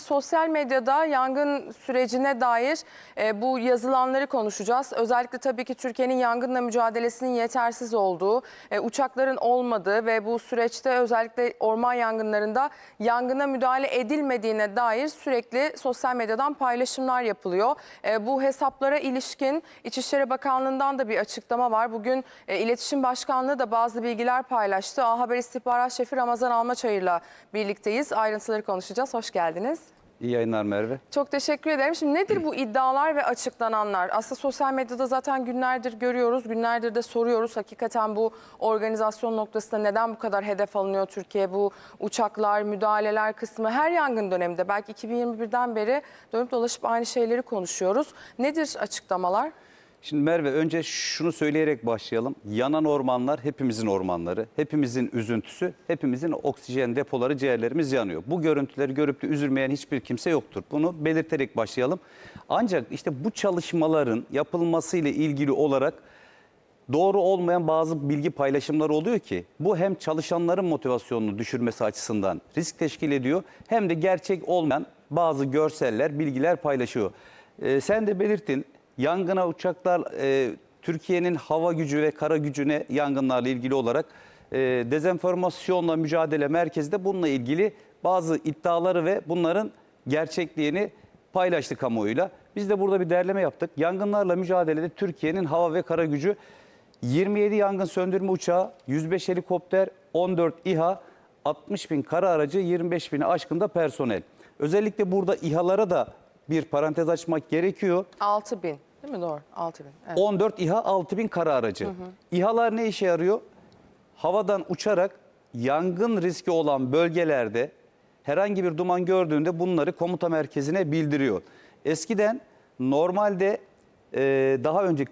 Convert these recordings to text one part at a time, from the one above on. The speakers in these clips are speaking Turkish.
Sosyal medyada yangın sürecine dair e, bu yazılanları konuşacağız. Özellikle tabii ki Türkiye'nin yangınla mücadelesinin yetersiz olduğu, e, uçakların olmadığı ve bu süreçte özellikle orman yangınlarında yangına müdahale edilmediğine dair sürekli sosyal medyadan paylaşımlar yapılıyor. E, bu hesaplara ilişkin İçişleri Bakanlığı'ndan da bir açıklama var. Bugün e, İletişim Başkanlığı da bazı bilgiler paylaştı. A Haber İstihbarat Şefi Ramazan Almaçayır'la birlikteyiz. Ayrıntıları konuşacağız. Hoş geldiniz. İyi yayınlar Merve. Çok teşekkür ederim. Şimdi nedir bu iddialar ve açıklananlar? Aslında sosyal medyada zaten günlerdir görüyoruz, günlerdir de soruyoruz. Hakikaten bu organizasyon noktasında neden bu kadar hedef alınıyor Türkiye? Bu uçaklar, müdahaleler kısmı her yangın döneminde belki 2021'den beri dönüp dolaşıp aynı şeyleri konuşuyoruz. Nedir açıklamalar? Şimdi Merve önce şunu söyleyerek başlayalım. Yanan ormanlar hepimizin ormanları, hepimizin üzüntüsü, hepimizin oksijen depoları, ciğerlerimiz yanıyor. Bu görüntüleri görüp de üzülmeyen hiçbir kimse yoktur. Bunu belirterek başlayalım. Ancak işte bu çalışmaların yapılmasıyla ilgili olarak doğru olmayan bazı bilgi paylaşımları oluyor ki bu hem çalışanların motivasyonunu düşürmesi açısından risk teşkil ediyor hem de gerçek olmayan bazı görseller, bilgiler paylaşıyor. Ee, sen de belirttin yangına uçaklar e, Türkiye'nin hava gücü ve kara gücüne yangınlarla ilgili olarak e, dezenformasyonla mücadele merkezde bununla ilgili bazı iddiaları ve bunların gerçekliğini paylaştı kamuoyuyla. Biz de burada bir derleme yaptık. Yangınlarla mücadelede Türkiye'nin hava ve kara gücü 27 yangın söndürme uçağı, 105 helikopter, 14 İHA, 60 bin kara aracı, 25 bini aşkında personel. Özellikle burada İHA'lara da bir parantez açmak gerekiyor. 6 bin değil mi? Doğru 6 bin. Evet. 14 İHA, 6 bin kara aracı. İHA'lar ne işe yarıyor? Havadan uçarak yangın riski olan bölgelerde herhangi bir duman gördüğünde bunları komuta merkezine bildiriyor. Eskiden normalde e, daha önce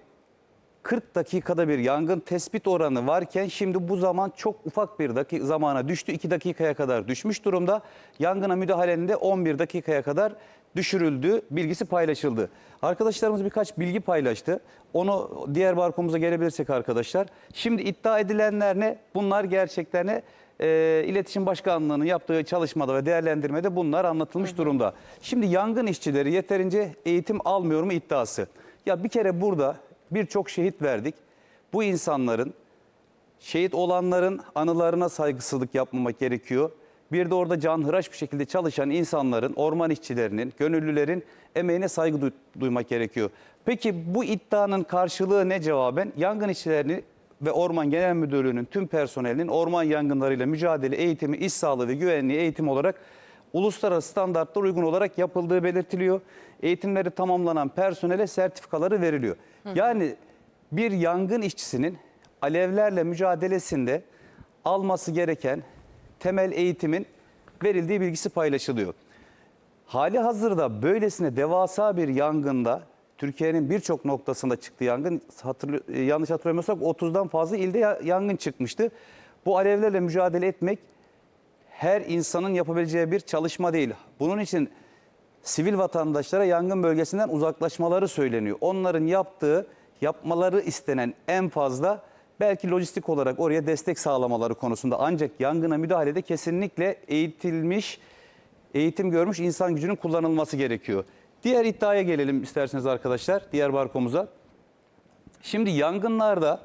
40 dakikada bir yangın tespit oranı varken şimdi bu zaman çok ufak bir dakika zamana düştü. 2 dakikaya kadar düşmüş durumda. Yangına müdahalenin de 11 dakikaya kadar düşürüldüğü bilgisi paylaşıldı. Arkadaşlarımız birkaç bilgi paylaştı. Onu diğer barkomuza gelebilirsek arkadaşlar. Şimdi iddia edilenler ne? Bunlar gerçekten ne? e, İletişim Başkanlığı'nın yaptığı çalışmada ve değerlendirmede bunlar anlatılmış durumda. Şimdi yangın işçileri yeterince eğitim almıyor mu iddiası. Ya bir kere burada birçok şehit verdik. Bu insanların şehit olanların anılarına saygısızlık yapmamak gerekiyor. Bir de orada canhıraş bir şekilde çalışan insanların, orman işçilerinin, gönüllülerin emeğine saygı duy- duymak gerekiyor. Peki bu iddianın karşılığı ne cevaben? Yangın işçilerini ve Orman Genel Müdürlüğü'nün tüm personelinin orman yangınlarıyla mücadele eğitimi, iş sağlığı ve güvenliği eğitim olarak uluslararası standartlara uygun olarak yapıldığı belirtiliyor. Eğitimleri tamamlanan personele sertifikaları veriliyor. Yani bir yangın işçisinin alevlerle mücadelesinde alması gereken temel eğitimin verildiği bilgisi paylaşılıyor. Hali hazırda böylesine devasa bir yangında Türkiye'nin birçok noktasında çıktı yangın. Hatırlı, e, yanlış hatırlamıyorsak 30'dan fazla ilde ya- yangın çıkmıştı. Bu alevlerle mücadele etmek her insanın yapabileceği bir çalışma değil. Bunun için sivil vatandaşlara yangın bölgesinden uzaklaşmaları söyleniyor. Onların yaptığı, yapmaları istenen en fazla belki lojistik olarak oraya destek sağlamaları konusunda. Ancak yangına müdahalede kesinlikle eğitilmiş, eğitim görmüş insan gücünün kullanılması gerekiyor. Diğer iddiaya gelelim isterseniz arkadaşlar, diğer barkomuza. Şimdi yangınlarda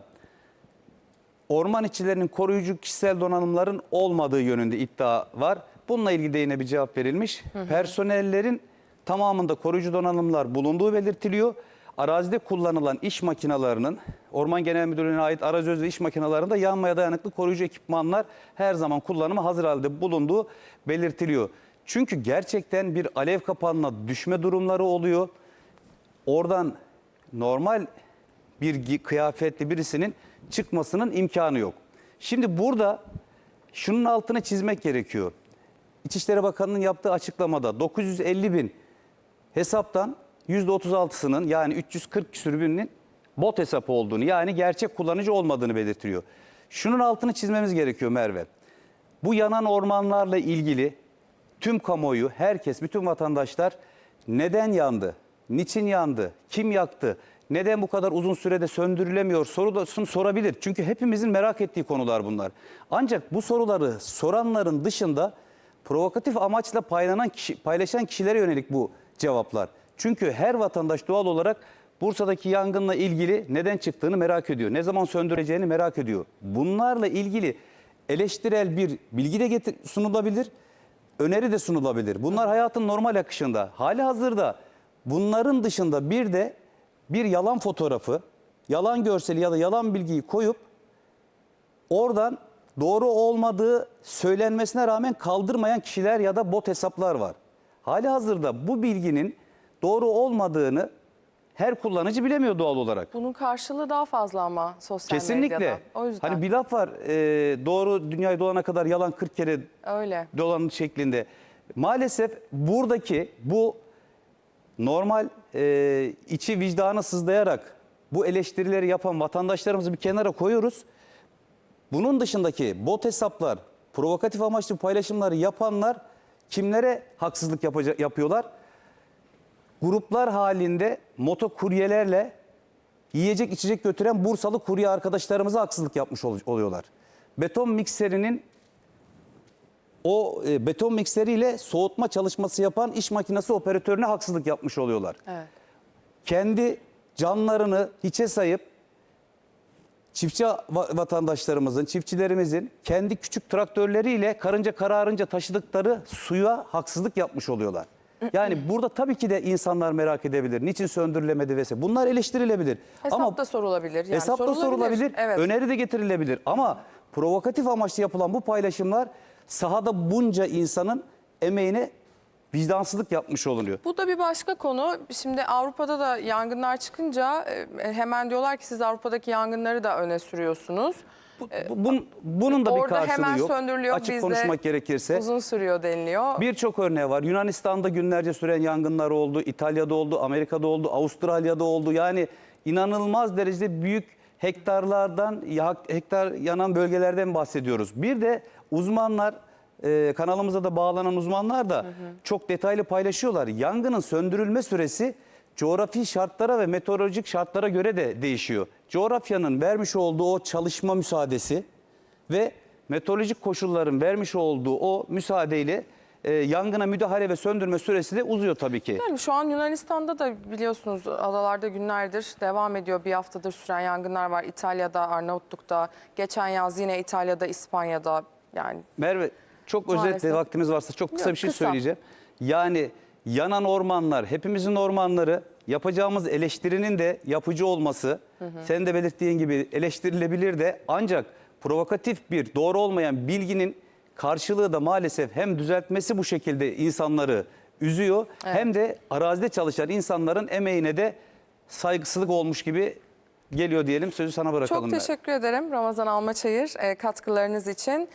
orman işçilerinin koruyucu kişisel donanımların olmadığı yönünde iddia var. Bununla ilgili de yine bir cevap verilmiş. Personellerin tamamında koruyucu donanımlar bulunduğu belirtiliyor. Arazide kullanılan iş makinalarının, Orman Genel Müdürlüğü'ne ait arazöz ve iş makinalarında yanmaya dayanıklı koruyucu ekipmanlar her zaman kullanıma hazır halde bulunduğu belirtiliyor. Çünkü gerçekten bir alev kapağına düşme durumları oluyor. Oradan normal bir kıyafetli birisinin çıkmasının imkanı yok. Şimdi burada şunun altını çizmek gerekiyor. İçişleri Bakanı'nın yaptığı açıklamada 950 bin hesaptan %36'sının yani 340 küsür binin bot hesap olduğunu yani gerçek kullanıcı olmadığını belirtiyor. Şunun altını çizmemiz gerekiyor Merve. Bu yanan ormanlarla ilgili tüm kamuoyu, herkes, bütün vatandaşlar neden yandı, niçin yandı, kim yaktı, neden bu kadar uzun sürede söndürülemiyor sorusunu sorabilir. Çünkü hepimizin merak ettiği konular bunlar. Ancak bu soruları soranların dışında provokatif amaçla paylanan kişi, paylaşan kişilere yönelik bu cevaplar. Çünkü her vatandaş doğal olarak Bursa'daki yangınla ilgili neden çıktığını merak ediyor. Ne zaman söndüreceğini merak ediyor. Bunlarla ilgili eleştirel bir bilgi de getir, sunulabilir, öneri de sunulabilir. Bunlar hayatın normal akışında. Hali hazırda bunların dışında bir de bir yalan fotoğrafı, yalan görseli ya da yalan bilgiyi koyup oradan doğru olmadığı söylenmesine rağmen kaldırmayan kişiler ya da bot hesaplar var. Hali hazırda bu bilginin doğru olmadığını her kullanıcı bilemiyor doğal olarak. Bunun karşılığı daha fazla ama sosyal Kesinlikle. medyada. O yüzden Hani bir laf var e, doğru dünyayı dolana kadar yalan 40 kere öyle. dolan şeklinde. Maalesef buradaki bu normal e, içi vicdanı sızlayarak bu eleştirileri yapan vatandaşlarımızı bir kenara koyuyoruz. Bunun dışındaki bot hesaplar, provokatif amaçlı paylaşımları yapanlar kimlere haksızlık yapacak, yapıyorlar? Gruplar halinde motokuryelerle yiyecek içecek götüren Bursalı kurye arkadaşlarımıza haksızlık yapmış ol- oluyorlar. Beton mikserinin o e, beton mikseriyle soğutma çalışması yapan iş makinesi operatörüne haksızlık yapmış oluyorlar. Evet. Kendi canlarını hiçe sayıp çiftçi va- vatandaşlarımızın, çiftçilerimizin kendi küçük traktörleriyle karınca kararınca taşıdıkları suya haksızlık yapmış oluyorlar. Yani burada tabii ki de insanlar merak edebilir. Niçin söndürülemedi vesaire. Bunlar eleştirilebilir. Hesap Ama da sorulabilir. Yani Hesap da sorulabilir, Evet. öneri de getirilebilir. Ama provokatif amaçlı yapılan bu paylaşımlar sahada bunca insanın emeğine vicdansızlık yapmış olunuyor. Bu da bir başka konu. Şimdi Avrupa'da da yangınlar çıkınca e, hemen diyorlar ki siz Avrupa'daki yangınları da öne sürüyorsunuz. Bu- bun- bunun da bir Orada karşılığı hemen yok. söndürülüyor. Açık bizde konuşmak gerekirse. Uzun sürüyor deniliyor. Birçok örneği var. Yunanistan'da günlerce süren yangınlar oldu, İtalya'da oldu, Amerika'da oldu, Avustralya'da oldu. Yani inanılmaz derecede büyük hektarlardan, hektar yanan bölgelerden bahsediyoruz. Bir de uzmanlar, e, kanalımıza da bağlanan uzmanlar da çok detaylı paylaşıyorlar. Yangının söndürülme süresi coğrafi şartlara ve meteorolojik şartlara göre de değişiyor. Coğrafyanın vermiş olduğu o çalışma müsaadesi ve meteorolojik koşulların vermiş olduğu o müsaadeyle e, yangına müdahale ve söndürme süresi de uzuyor tabii ki. Yani şu an Yunanistan'da da biliyorsunuz adalarda günlerdir devam ediyor. Bir haftadır süren yangınlar var. İtalya'da, Arnavutluk'ta, geçen yaz yine İtalya'da, İspanya'da yani Merve çok Maalesef. özetle vaktimiz varsa çok kısa Yok, bir şey kısa. söyleyeceğim. Yani yanan ormanlar, hepimizin ormanları yapacağımız eleştirinin de yapıcı olması, sen de belirttiğin gibi eleştirilebilir de ancak provokatif bir doğru olmayan bilginin karşılığı da maalesef hem düzeltmesi bu şekilde insanları üzüyor hem de arazide çalışan insanların emeğine de saygısızlık olmuş gibi geliyor diyelim. Sözü sana bırakalım. çok teşekkür ederim Ramazan Almaçayır e, katkılarınız için.